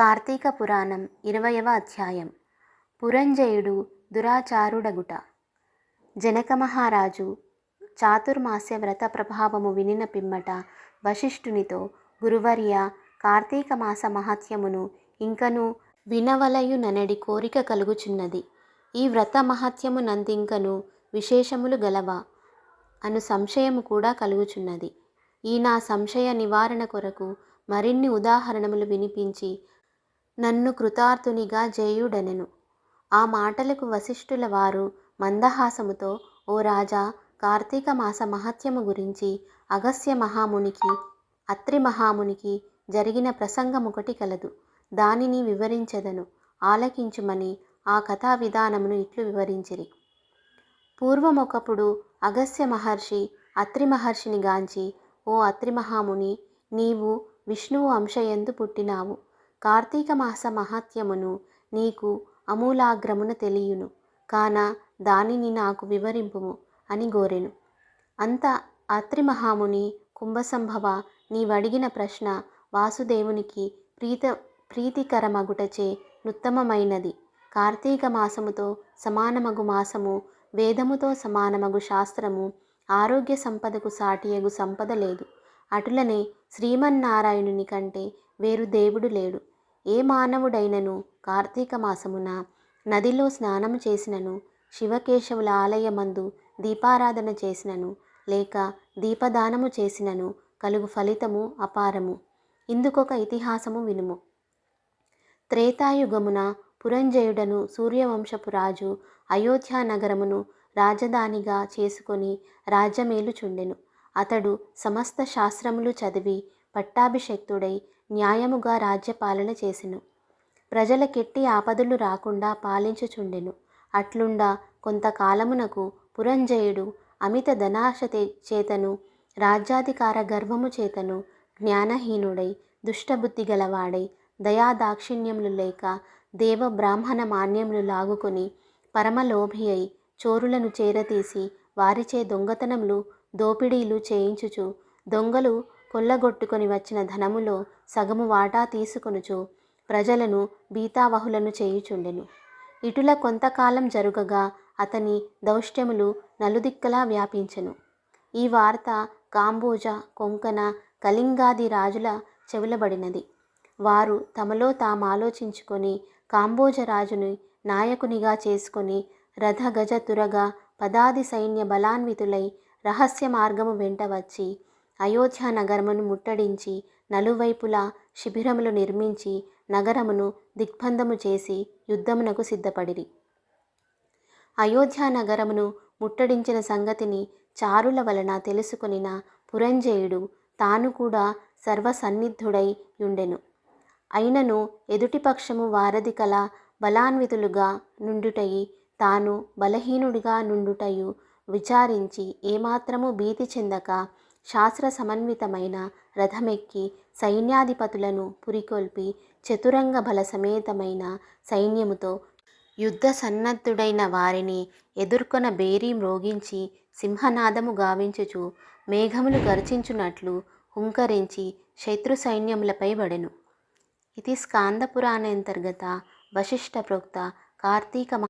కార్తీక పురాణం ఇరవయవ అధ్యాయం. పురంజయుడు దురాచారుడగుట. జనక మహారాజు చాతుర్మాస్య వ్రత ప్రభావము వినిన పిమ్మట వశిష్ఠునితో గురువర్య కార్తీక మాస మహత్యమును ఇంకను వినవలయుననడి కోరిక కలుగుచున్నది. ఈ వ్రత మహత్యము నందింకను విశేషములు గలవా? అను సంశయము కూడా కలుగుచున్నది. ఈ నా సంశయ నివారణ కొరకు మరిన్ని ఉదాహరణములు వినిపించి నన్ను కృతార్థునిగా జేయుడనెను. ఆ మాటలకు వశిష్ఠుల వారు మందహాసముతో ఓ రాజా కార్తీక మాస మహత్యము గురించి అగస్య మహామునికి అత్రి మహామునికి జరిగిన ప్రసంగమొకటి కలదు. దానిని వివరించదను. ఆలకించుమని ఆ కథా విధానమును ఇట్లు వివరించిరి. పూర్వమొకప్పుడు అగస్య మహర్షి అత్రి మహర్షిని గాంచి ఓ అత్రి మహాముని నీవు విష్ణువు అంశయందు పుట్టినావు. కార్తీక మాస మహాత్యమును నీకు అమూలాగ్రమున తెలియును. కాన దానిని నాకు వివరింపుము అని గోరెను. అంత అత్రిమహాముని కుంభసంభవ నీవడిగిన ప్రశ్న వాసుదేవునికి ప్రీత ప్రీతికరమగుటచే నుత్తమమైనది. కార్తీక మాసముతో సమానమగు మాసము వేదముతో సమానమగు శాస్త్రము ఆరోగ్య సంపదకు సాటియగు సంపద లేదు. అటులనే శ్రీమన్నారాయణుని కంటే వేరు దేవుడు లేడు. ఏ మానవుడైనను కార్తీక మాసమున నదిలో స్నానము చేసినను శివకేశవుల ఆలయమందు దీపారాధన చేసినను లేక దీపదానము చేసినను కలుగు ఫలితము అపారము. ఇందుకొక ఇతిహాసము వినుము. త్రేతాయుగమున పురంజయుడను సూర్యవంశపు రాజు అయోధ్య నగరమును రాజధానిగా చేసుకొని రాజ్యమేలుచుండెను. అతడు సమస్త శాస్త్రములు చదివి పట్టాభిషక్తుడై న్యాయముగా రాజ్యపాలన చేసెను. ప్రజలకెట్టి ఆపదలు రాకుండా పాలించుచుండెను. అట్లుండా కొంతకాలమునకు పురంజయుడు అమిత ధనాశ చేతను రాజ్యాధికార గర్వము చేతను జ్ఞానహీనుడై దుష్టబుద్ధి గలవాడై దయాదాక్షిణ్యములు లేక దేవ బ్రాహ్మణ మాన్యములు లాగుకొని పరమలోభి అయి చోరులను చేరతీసి వారిచే దొంగతనములు దోపిడీలు చేయించుచు దొంగలు కొల్లగొట్టుకొని వచ్చిన ధనములో సగము వాటా తీసుకొనుచు ప్రజలను బీతావహులను చేయుచుండెను. ఇటుల కొంతకాలం జరుగగా అతని దౌష్ట్యములు నలుదిక్కలా వ్యాపించెను. ఈ వార్త కాంబోజ కొంకణ కళింగాది రాజుల చెవులబడినది. వారు తమలో తామాలోచించుకొని కాంబోజ రాజుని నాయకునిగా చేసుకొని రథ గజ తురగ పదాది సైన్య బలాన్వితులై రహస్య మార్గము వెంట వచ్చి అయోధ్య నగరమును ముట్టడించి నలువైపులా శిబిరములు నిర్మించి నగరమును దిగ్బంధము చేసి యుద్ధమునకు సిద్ధపడిరి. అయోధ్య నగరమును ముట్టడించిన సంగతిని చారుల వలన తెలుసుకొనిన పురంజయుడు తాను కూడా సర్వసన్నిధుడై యుండెను. అయినను ఎదుటిపక్షము వారధి కల బలాన్వితులుగా నుండుటయి తాను బలహీనుడిగా నుండుటయు విచారించి ఏమాత్రము భీతి చెందక శాస్త్ర సమన్వితమైన రథమెక్కి సైన్యాధిపతులను పురికొల్పి చతురంగ బల సమేతమైన సైన్యముతో యుద్ధ సన్నద్ధుడైన వారిని ఎదుర్కొన బేరీ మ్రోగించి సింహనాదము గావించుచు మేఘములు గర్జించునట్లు హుంకరించి శత్రు సైన్యములపై పడెను ఇది స్కాంద పురాణాంతర్గత వశిష్ట ప్రోక్త కార్తీక